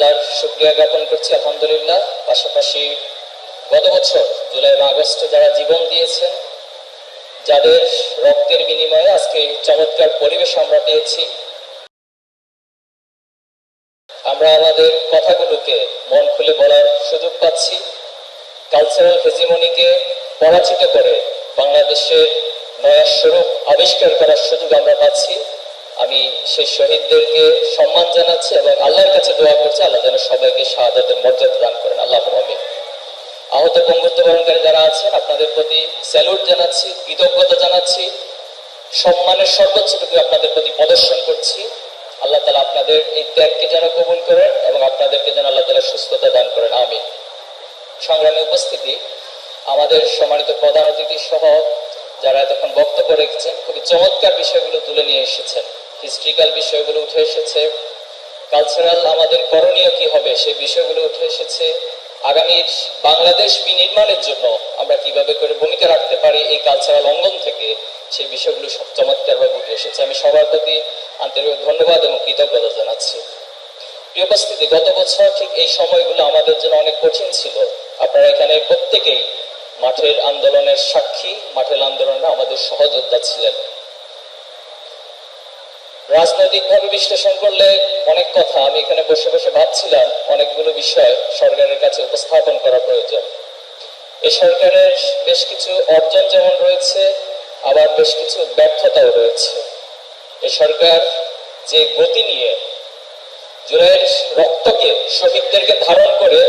আল্লাহর শুক্রিয়া জ্ঞাপন করছি, আলহামদুলিল্লাহ। পাশাপাশি গত বছর, জুলাই বা আগস্টে যারা জীবন দিয়েছেন, যাদের রক্তের বিনিময়ে আজকে চমৎকার পরিবেশ আমরা পেয়েছি, আমরা আমাদের কথাগুলোকে মন খুলে বলার সুযোগ পাচ্ছি। কালচারাল হেজিমনিকে পরাজিত করে বাংলাদেশের নয়া স্বরূপ আবিষ্কার করার সুযোগ আমরা পাচ্ছি। আমি সেই শহীদদেরকে সম্মান জানাচ্ছি এবং আল্লাহর কাছে দোয়া করছি, আল্লাহ যেন সবাইকে শাহাদাতের মর্যাদা দান করেন। আল্লাহ আমিন। আহত বঙ্গত্ব বরণকারী যারা আছেন, আপনাদের প্রতি স্যালুট জানাচ্ছি, কৃতজ্ঞতা জানাচ্ছি, সম্মানের সর্বোচ্চটুকু আপনাদের প্রতি প্রদর্শন করছি। আল্লাহ তালা আপনাদের এই ত্যাগকে যেন কবুল করেন এবং আপনাদেরকে যেন আল্লাহ তালা সুস্থতা দান করেন আমি সংগ্রামী উপস্থিতি, আমাদের সম্মানিত প্রধান অতিথি সহ যারা এতক্ষণ বক্তব্য রেখেছেন, খুবই চমৎকার বিষয়গুলো তুলে নিয়ে এসেছেন। হিস্ট্রিক্যাল বিষয়গুলো উঠে এসেছে কালচারাল আমাদের করণীয় কি হবে সেই বিষয়গুলো উঠে এসেছে আগামীর বাংলাদেশ বিনির্মাণের জন্য আমরা কীভাবে করে ভূমিকা রাখতে পারি এই কালচারাল অঙ্গন থেকে, সেই বিষয়গুলো সব চমৎকারভাবে উঠে এসেছে। আমি সবার প্রতি আন্তরিক ধন্যবাদ এবং কৃতজ্ঞতা জানাচ্ছি। প্রিয় উপস্থিতি, গত বছর ঠিক এই সময়গুলো আমাদের জন্য অনেক কঠিন ছিল। আপনারা এখানে প্রত্যেকেই মাঠের আন্দোলনের সাক্ষী, মাঠের আন্দোলনে আমাদের সহযোদ্ধা ছিলেন। রাজনৈতিকভাবে বিশ্লেষণ করলে অনেক কথা। আমি এখানে বসে বসে ভাবছিলাম অনেকগুলো বিষয় সরকারের কাছে উপস্থাপন করা প্রয়োজন। এই সরকারের বেশ কিছু অর্জন যেমন রয়েছে, আবার বেশ কিছু ব্যর্থতাও রয়েছে। এ সরকার যে গতি নিয়ে জুলাইয়ের রক্তকে শহীদদেরকে ধারণ করে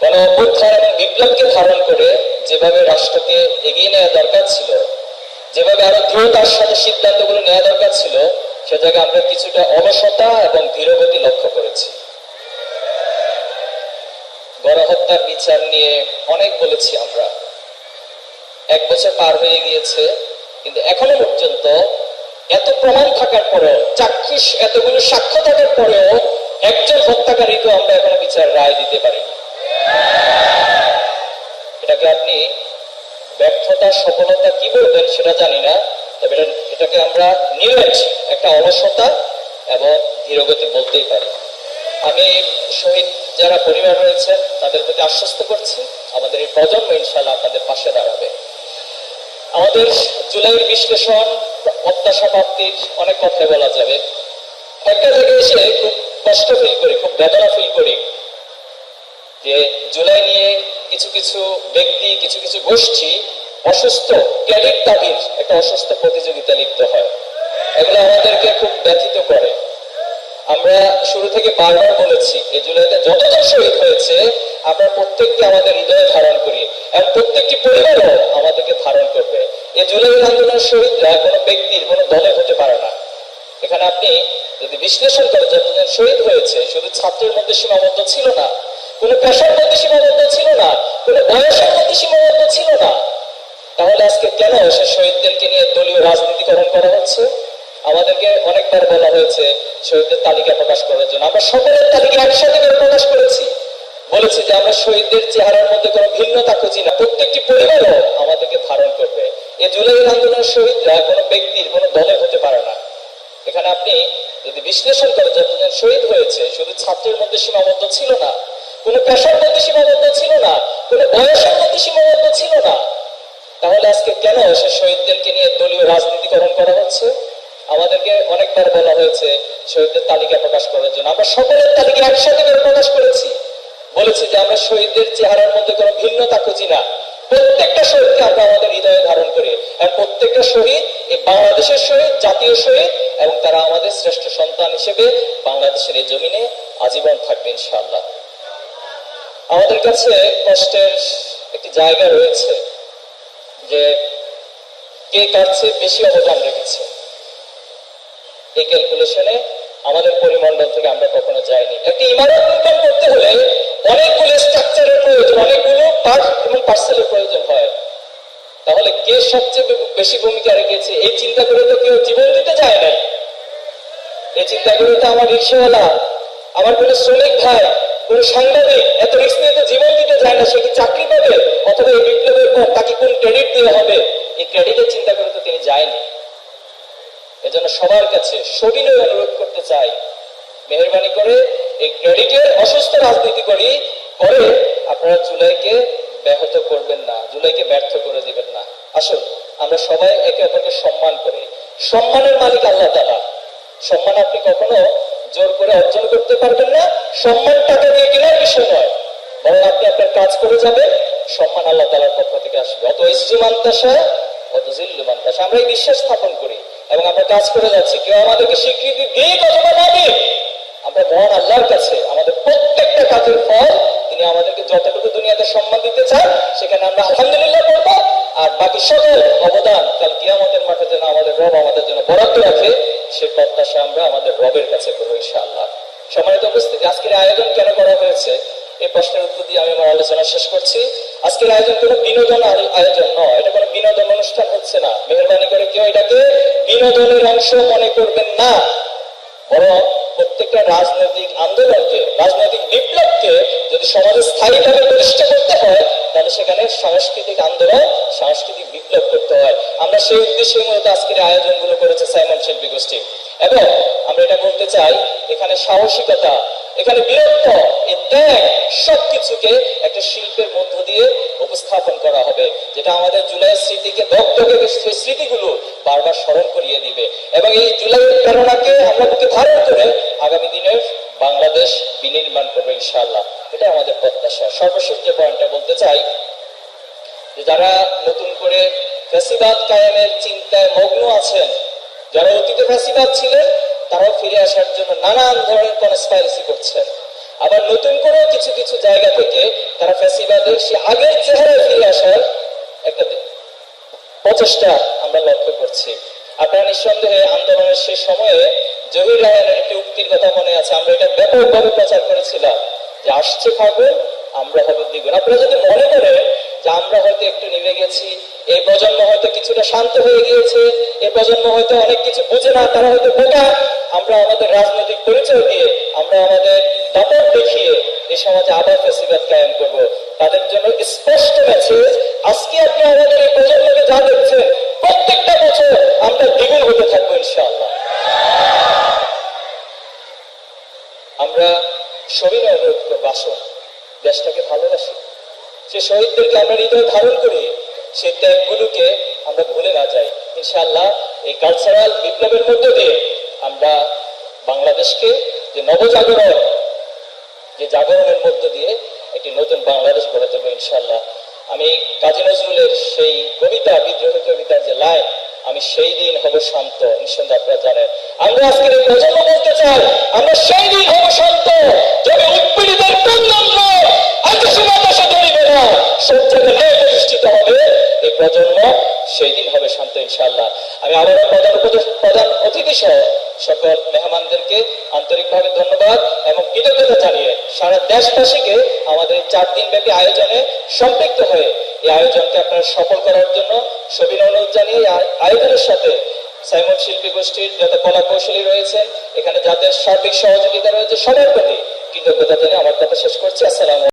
গণ অভ্যুত্থান এবং বিপ্লবকে ধারণ করে যেভাবে রাষ্ট্রকে এগিয়ে নেওয়া দরকার ছিল যেভাবে আরও দ্রুতার সাথে সিদ্ধান্তগুলো নেওয়া দরকার ছিল, সে জায়গায় আমরা কিছুটা অলসতা এবং ধীরগতি লক্ষ্য করেছি। গণহত্যার বিচার নিয়ে অনেক বলেছি আমরা। এক বছর পার হয়ে গিয়েছে, কিন্তু এখনও পর্যন্ত এত প্রমাণ থাকার পরেও, চাক্ষুষ এতগুলো সাক্ষ্য থাকার পরেও একজন হত্যাকারীকে আমরা এখনও বিচার রায় দিতে পারিনি। এটাকে আপনি ব্যর্থতা, সফলতা কি বলবেন সেটা জানি না, তবে এটাকে আমরা নিউয়েট একটা অলসতা এবং ধীরগতি বলতেই পারি। আমি শহীদ যারা পরিবার রয়েছে, তাদের প্রতি আশ্বস্ত করছি। আমাদের এই প্রজন্ম ইনশাল্লাহ আপনাদের পাশে দাঁড়াবে। আমাদের জুলাইয়ের বিশ্লেষণ প্রত্যাশা প্রাপ্তির অনেক কথাই বলা যাবে। একটা জায়গায় এসে খুব কষ্ট ফিল করি, খুব বেদনা ফিল করি। যে জুলাই নিয়ে কিছু কিছু ব্যক্তি, কিছু কিছু গোষ্ঠী অসুস্থ, ক্যাডেট দাবির একটা অসুস্থ প্রতিযোগিতা লিপ্ত হয়। এগুলো আমাদেরকে খুব ব্যথিত করে। আমরা শুরু থেকে বারবার বলেছি এই জুলাইতে যতজন শহীদ হয়েছে, আমরা প্রত্যেককে আমাদের হৃদয়ে ধারণ করি এবং প্রত্যেকটি পরিবারও আমাদেরকে ধারণ করবে। এই জুলাই আন্দোলনের শহীদরা কোনো ব্যক্তির, কোনো দলে হতে পারে না। এখানে আপনি যদি বিশ্লেষণ করেন যতজন শহীদ হয়েছে, শুধু ছাত্রের মধ্যে সীমাবদ্ধ ছিল না কোনো পেশার মধ্যে সীমাবদ্ধ ছিল না, কোনো বয়সের মধ্যে সীমাবদ্ধ ছিল না। তাহলে আজকে কেন সে শহীদদেরকে নিয়ে দলীয় রাজনীতিকরণ করা হচ্ছে? আমাদেরকে অনেকবার বলা হয়েছে শহীদদের তালিকা প্রকাশ করার জন্য। আমরা সকলের তালিকা একসাথে করে প্রকাশ করেছি। বলেছি যে আমরা শহীদদের চেহারার মধ্যে কোনো ভিন্নতা খুঁজি না। প্রত্যেকটি পরিবারও আমাদেরকে ধারণ করবে। এই জুলাই আন্দোলনের শহীদরা কোনো ব্যক্তির, কোনো দলে হতে পারে না। এখানে আপনি যদি বিশ্লেষণ করেন যতজন শহীদ হয়েছে, শুধু ছাত্রের মধ্যে সীমাবদ্ধ ছিল না কোনো পেশার মধ্যে সীমাবদ্ধ ছিল না, কোনো বয়সের মধ্যে সীমাবদ্ধ ছিল না। তাহলে আজকে কেন সে শহীদদেরকে নিয়ে দলীয় রাজনীতিকরণ করা হচ্ছে? আমাদেরকে অনেকবার বলা হয়েছে শহীদদের তালিকা প্রকাশ করার জন্য। আমরা সকলের তালিকা একসাথে করে প্রকাশ করেছি। বলেছি যে আমরা শহীদদের চেহারার মধ্যে কোনো ভিন্নতা খুঁজি না। প্রত্যেকটা শহীদকে আমরা আমাদের হৃদয়ে ধারণ করি। আর প্রত্যেকটা শহীদ এই বাংলাদেশের শহীদ, জাতীয় শহীদ, এবং তারা আমাদের শ্রেষ্ঠ সন্তান হিসেবে বাংলাদেশের এই জমিনে আজীবন থাকবে ইনশাআল্লাহ। আমাদের কাছে কষ্টের একটি জায়গা রয়েছে যে কে চেয়ে বেশি অবদান রেখেছে। এই ক্যালকুলেশনে আমাদের পরিমণ্ডল থেকে আমরা কখনো যাইনি। একটি ইমারত নির্মাণ করতে হলে অনেকগুলো স্ট্রাকচারের প্রয়োজন, অনেকগুলো পার্ট এবং পার্সেলের প্রয়োজন হয়। তাহলে কে সবচেয়ে বেশি ভূমিকা রেখেছে? এই চিন্তা করে তো কেউ জীবন দিতে যায় না এই চিন্তা করে তো আমার রিক্সাওয়ালা, আমার কোনো শ্রমিক ভাই কোন সাংবাদিক এত রিস্ক জীবন দিতে যায় না, সে কি চাকরি পাবে? অথবা এই বিপ্লবের পর তাকে কোন ক্রেডিট দেওয়া হবে? এই ক্রেডিটের চিন্তা করে তো তিনি যায়নি। এজন্য সবার কাছে সবিনয় অনুরোধ করতে চাই, মেহরবানি করে এই ক্রেডিটের অসুস্থ রাজনীতি করি করে আপনারা জুলাইকে ব্যাহত করবেন না, জুলাইকে ব্যর্থ করে দিবেন না। আসুন, আমরা সবাই একে অপরকে সম্মান করি। সম্মানের মালিক আল্লাহ তালা সম্মান আপনি কখনো জোর করে অর্জন করতে পারবেন না। সম্মান টাকা দিয়ে কেনার বিষয় নয়। বরং আপনি আপনার কাজ করে যাবেন। সম্মান আল্লাহ তালার পক্ষ থেকে আসবে। অত ইসু মান্তাসা অত জিল্লু মান্তাসা আমরা এই বিশ্বাস স্থাপন করি এবং আমরা কাজ করে যাচ্ছি। কেউ আমাদেরকে স্বীকৃতি দিয়ে অথবা না আমরা মহান আল্লাহর কাছে, আমাদের প্রত্যেকটা কাজের ফল, তিনি আমাদেরকে যতটুকু দুনিয়াতে সম্মান দিতে চান, সেখানে আমরা আলহামদুলিল্লাহ করব। আর বাকি সকল অবদান কাল কিয়ামতের মাঠে যেন আমাদের রব আমাদের জন্য বরাদ্দ রাখে। সে প্রত্যাশা আমরা আমাদের রবের কাছে করব, ইনশাআল্লাহ। সম্মানিত উপস্থিতি, আজকের আয়োজন কেন করা হয়েছে? এই প্রশ্নের উত্তর দিয়ে আমি আমার আলোচনা শেষ করছি। আজকের আয়োজন কোনো বিনোদন আয়োজন নয়, এটা কোনো বিনোদন অনুষ্ঠান হচ্ছে না। মেহরবানি করে কেউ এটাকে বিনোদনের অংশ মনে করবেন না। বরং প্রত্যেকটা রাজনৈতিক আন্দোলনকে, রাজনৈতিক বিপ্লবকে যদি সমাজে স্থায়ীভাবে প্রতিষ্ঠা করতে হয়, তাহলে সেখানে সাংস্কৃতিক আন্দোলন, সাংস্কৃতিক বিপ্লব করতে হয়। আমরা সেই উদ্দেশ্যে মূলত আজকের আয়োজনগুলো করেছে শিল্পী গোষ্ঠী। এবং আমরা এটা বলতে চাই, এখানে সাহসিকতা, এখানে বীরত্ব, এ ত্যাগ সবকিছুকে একটা শিল্পের মধ্য দিয়ে উপস্থাপন করা হবে, যেটা আমাদের জুলাইয়ের স্মৃতিকে দগ্ধকে সেই স্মৃতিগুলো বারবার স্মরণ করিয়ে দিবে। এবং এই জুলাইয়ের প্রেরণাকে আমরা বুকে ধারণ করে আগামী দিনের বাংলাদেশ বিনির্মাণ করবে ইনশাআল্লাহ। এটা আমাদের প্রত্যাশা। সর্বশেষ যে পয়েন্টটা বলতে চাই, যে যারা নতুন করে ফ্যাসিবাদ কায়েমের চিন্তায় মগ্ন আছেন যারা অতীতে ফ্যাসিবাদ ছিলেন, তারাও ফিরে আসার জন্য নানান ধরনের কনস্পাইরেসি করছেন। আবার নতুন করেও কিছু কিছু জায়গা থেকে তারা ফ্যাসিবাদের সে আগের চেহারায় ফিরে আসার একটা প্রচেষ্টা আমরা লক্ষ্য করছি। আপনারা নিঃসন্দেহে আন্দোলনের সে সময়ে জহির রায়নের একটি উক্তির কথা মনে আছে, আমরা এটা ব্যাপকভাবে প্রচার করেছিলাম যে, আসছে ফাগুন, আমরা হব দ্বিগুণ। আপনারা যদি মনে করেন আমরা হয়তো একটু নেমে গেছি এই প্রজন্ম হয়তো কিছুটা শান্ত হয়ে গিয়েছে এই প্রজন্ম হয়তো অনেক কিছু বুঝে না, তারা হয়তো বোকা। আমরা আমাদের রাজনৈতিক পরিচয় দিয়ে, আমরা আমাদের দাপট দেখিয়ে এই সমাজে আবার ফেসিবাদ কায়েম করব। তাদের জন্য স্পষ্ট মেসেজ আজকে আপনি আমাদের এই প্রজন্মকে যা দেখছেন, প্রত্যেকটা বছর আমরা দ্বিগুণ হতে থাকব ইনশাআল্লাহ। আমরা সবিনয় অনুরোধ করব আসুন দেশটাকে ভালোবাসি। সে শহীদদেরকে আমরা হৃদয় ধারণ করি সেই ত্যাগগুলোকে আমরা ভুলে না যাই। ইনশাআল্লাহ এই কালচারাল বিপ্লবের মধ্য দিয়ে আমরা বাংলাদেশকে যে নবজাগরণ, যে জাগরণের মধ্য দিয়ে একটি নতুন বাংলাদেশ গড়ে তুলবো ইনশাল্লাহ আমি কাজী নজরুলের সেই কবিতা, বিদ্রোহী কবিতার যে লাইন, আমি সেই দিন হব শান্ত, নিঃসন্দেহে আপনারা জানেন। আমরা আজকের এই প্রজন্ম বলতে চাই, আমরা সেই দিন হব শান্ত, যবে উৎপীড়িতের প্রজন্ম আকাশে প্রজন্ম সেই দিন হবে শান্ত ইনশাল্লাহ আমি আবারও প্রধান প্রধান অতিথি সহ সকল মেহমানদেরকে আন্তরিকভাবে ধন্যবাদ এবং কৃতজ্ঞতা জানিয়ে সারা দেশবাসীকে আমাদের এই চার দিন ব্যাপী আয়োজনে সম্পৃক্ত হয়ে এই আয়োজনকে আপনারা সফল করার জন্য সবিন অনুরোধ জানিয়ে আয়োজনের সাথে সাইমন শিল্পী গোষ্ঠীর যত কলা কৌশলী রয়েছেন, এখানে যাদের সার্বিক সহযোগিতা রয়েছে সবার প্রতি কৃতজ্ঞতা জানিয়ে আমার কথা শেষ করছি। আসসালামু